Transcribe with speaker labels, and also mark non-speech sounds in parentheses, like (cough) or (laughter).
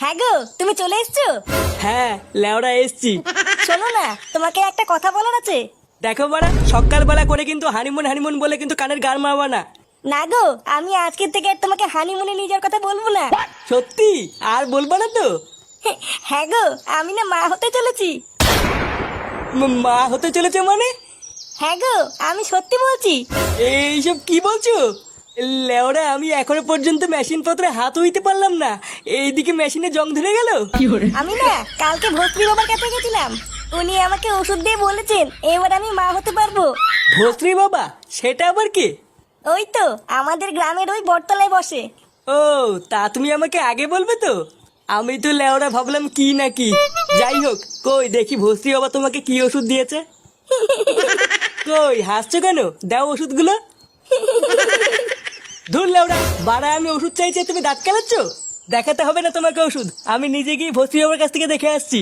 Speaker 1: হ্যাঁ গো তুমি চলে এসছো?
Speaker 2: হ্যাঁ লেওড়া এসছি।
Speaker 1: শোনো না তোমাকে একটা কথা বলার আছে?
Speaker 2: দেখো বাড়া সকালবেলা করে কিন্তু হানিমুন হানিমুন বলে কিন্তু কানের গান মারবা না।
Speaker 1: না গো আমি আজকের থেকে আর তোমাকে হানিমুনে নিয়ে যাওয়ার কথা বলব না।
Speaker 2: সত্যি? আর বলবা না তো?
Speaker 1: হ্যাঁ গো আমি না মা হতে চলেছি।
Speaker 2: ম- মা হতে চলেছে মানে?
Speaker 1: হ্যাঁ গো আমি সত্যি বলছি।
Speaker 2: এইসব কি বলছো? লেওরা আমি এখনও পর্যন্ত মেশিন পত্রে হাত হইতে পারলাম না। এইদিকে মেশিনে জং ধরে গেল।
Speaker 1: আমি না কালকে ভর্তি বাবার কাছে গেছিলাম। উনি আমাকে ওষুধ দিয়ে বলেছেন এবার আমি মা হতে পারব।
Speaker 2: ভস্রী বাবা? সেটা আবার কি?
Speaker 1: ওই তো আমাদের গ্রামের ওই বটতলায় বসে।
Speaker 2: ও তা তুমি আমাকে আগে বলবে তো? আমি তো লেওরা ভাবলাম কি না কি। যাই হোক কই দেখি ভস্রী বাবা তোমাকে কি ওষুধ দিয়েছে। (laughs) কই হাসছো কেন? দাও ওষুধগুলো। (laughs) ধুর, লেওরা, বাড়া, আমি ওষুধ চাইছি, তুমি দাঁত কেলাচ্ছ? দেখাতে হবে না তোমাকে ওষুধ। আমি নিজে গিয়ে ভর্তি বাবার কাছ থেকে দেখে আসছি।